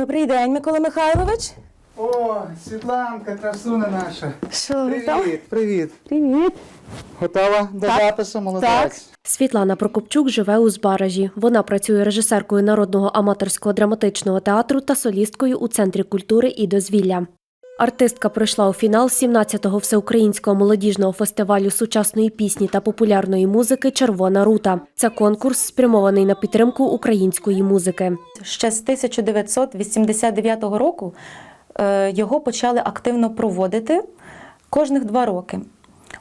Добрий день, Микола Михайлович. О, Світланка, красуна наша. Що ви там? Привіт, привіт. Привіт. Готова до Так, запису, молодець. так. Світлана Прокопчук живе у Збаражі. Вона працює режисеркою народного аматорського драматичного театру та солісткою у центрі культури і дозвілля. Артистка пройшла у фінал 17-го всеукраїнського молодіжного фестивалю сучасної пісні та популярної музики Червона рута. Це конкурс спрямований на підтримку української музики. Ще з 1989 року е, його почали активно проводити кожних два роки.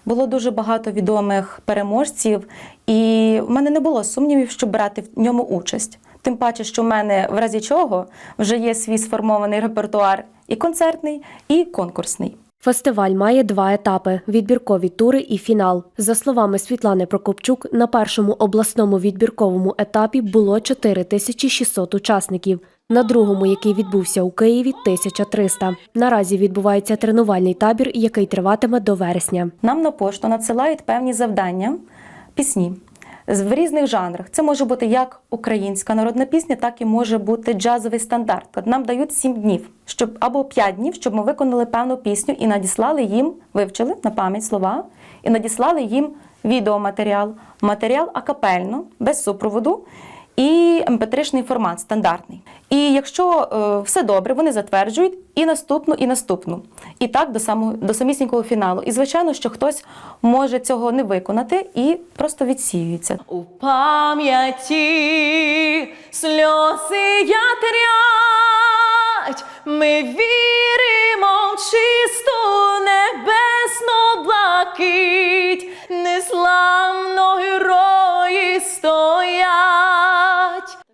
Було дуже багато відомих переможців, і в мене не було сумнівів, щоб брати в ньому участь. Тим паче, що в мене в разі чого вже є свій сформований репертуар і концертний, і конкурсний. Фестиваль має два етапи: відбіркові тури і фінал. За словами Світлани Прокопчук, на першому обласному відбірковому етапі було 4600 учасників. На другому, який відбувся у Києві, 1300. Наразі відбувається тренувальний табір, який триватиме до вересня. Нам на пошту надсилають певні завдання, пісні в різних жанрах. Це може бути як українська народна пісня, так і може бути джазовий стандарт. Нам дають 7 днів, щоб або 5 днів, щоб ми виконали певну пісню і надіслали їм, вивчили на пам'ять слова, і надіслали їм відеоматеріал, матеріал акапельно, без супроводу. І mp3-шний формат стандартний. І якщо е, все добре, вони затверджують і наступну, і наступну. І так до самого до самісінького фіналу. І звичайно, що хтось може цього не виконати і просто відсіюється. У пам'яті сльози ятрять, ми віримо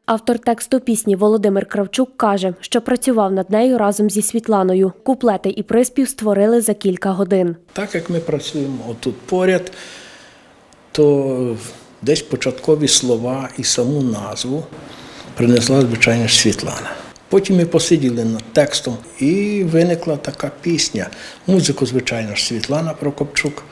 Автор тексту пісні Володимир Кравчук каже, що працював над нею разом зі Світланою. Куплети і приспів створили за кілька годин. Так як ми працюємо отут поряд, то десь початкові слова і саму назву принесла, звичайно Світлана. Потім ми посиділи над текстом, і виникла така пісня. Музику, звичайно Світлана Прокопчук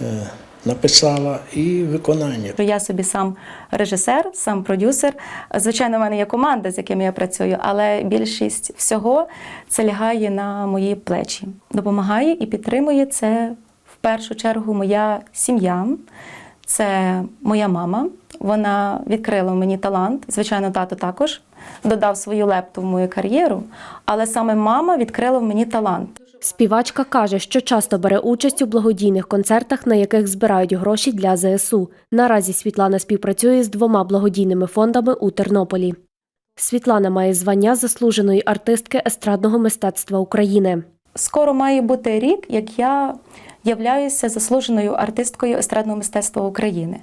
е, написала і виконання. Я собі сам режисер, сам продюсер. Звичайно, в мене є команда, з якими я працюю, але більшість всього це лягає на мої плечі. Допомагає і підтримує це в першу чергу моя сім'я. Це моя мама. Вона відкрила мені талант. Звичайно, тато також додав свою лепту в мою кар'єру, але саме мама відкрила в мені талант. Співачка каже, що часто бере участь у благодійних концертах, на яких збирають гроші для ЗСУ. Наразі Світлана співпрацює з двома благодійними фондами у Тернополі. Світлана має звання заслуженої артистки естрадного мистецтва України. Скоро має бути рік, як я являюся заслуженою артисткою естрадного мистецтва України.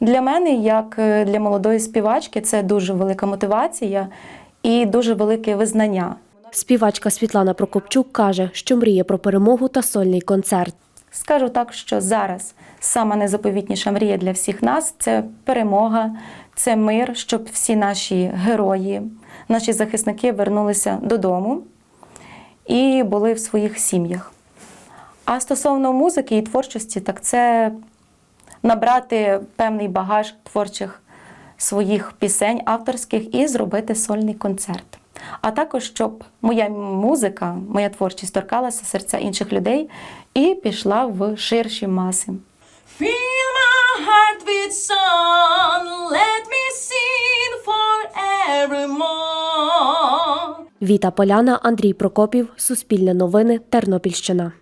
Для мене, як е, для молодої співачки, це дуже велика мотивація і дуже велике визнання. Співачка Світлана Прокопчук каже, що мріє про перемогу та сольний концерт. Скажу так, що зараз сама незаповітніша мрія для всіх нас це перемога, це мир, щоб всі наші герої, наші захисники вернулися додому і були в своїх сім'ях. А стосовно музики і творчості, так це набрати певний багаж творчих своїх пісень авторських і зробити сольний концерт. А також щоб моя музика, моя творчість торкалася серця інших людей і пішла в ширші маси. Feel my heart with song, let me sing forevermore. Віта Поляна, Андрій Прокопів, Суспільне новини, Тернопільщина.